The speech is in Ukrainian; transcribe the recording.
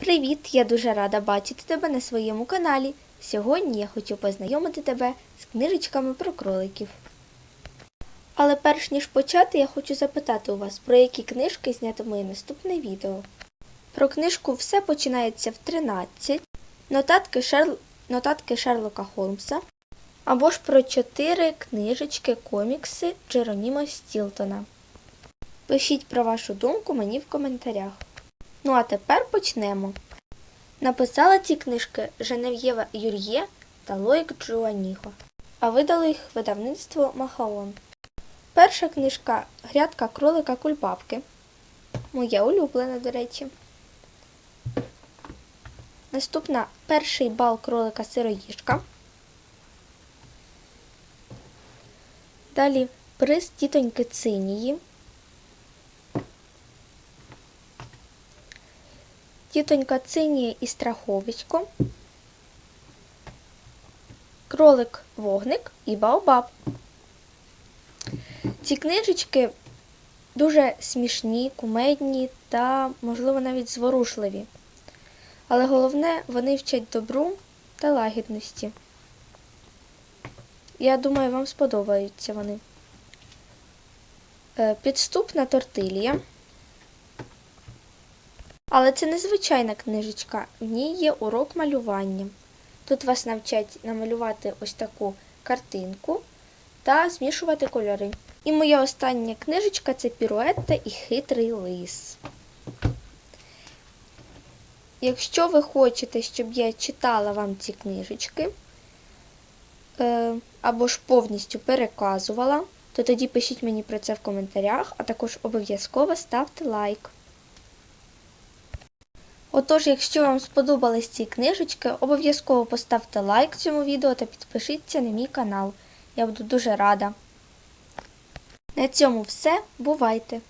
Привіт! Я дуже рада бачити тебе на своєму каналі. Сьогодні я хочу познайомити тебе з книжечками про кроликів. Але перш ніж почати, я хочу запитати у вас, про які книжки знято моє наступне відео. Про книжку Все починається в 13, нотатки, Шерл... нотатки Шерлока Холмса, або ж про чотири книжечки комікси Джеронімо Стілтона. Пишіть про вашу думку мені в коментарях. Ну а тепер почнемо. Написала ці книжки Женев'єва Юр'є та Лоїк Джуаніго, а видали їх видавництво Махаон. Перша книжка Грядка кролика кульбабки. Моя улюблена, до речі. Наступна перший бал кролика сироїжка. Далі приз тітоньки Цинії. Тітонька Цинія і Страховичко, Кролик Вогник і Баобаб. Ці книжечки дуже смішні, кумедні та, можливо, навіть зворушливі. Але головне, вони вчать добру та лагідності. Я думаю, вам сподобаються вони. Е, Підступна тортилія. Але це незвичайна книжечка, в ній є урок малювання. Тут вас навчать намалювати ось таку картинку та змішувати кольори. І моя остання книжечка це Піруетта і хитрий лис. Якщо ви хочете, щоб я читала вам ці книжечки, е, або ж повністю переказувала, то тоді пишіть мені про це в коментарях, а також обов'язково ставте лайк. Отож, якщо вам сподобались ці книжечки, обов'язково поставте лайк цьому відео та підпишіться на мій канал. Я буду дуже рада. На цьому все. Бувайте!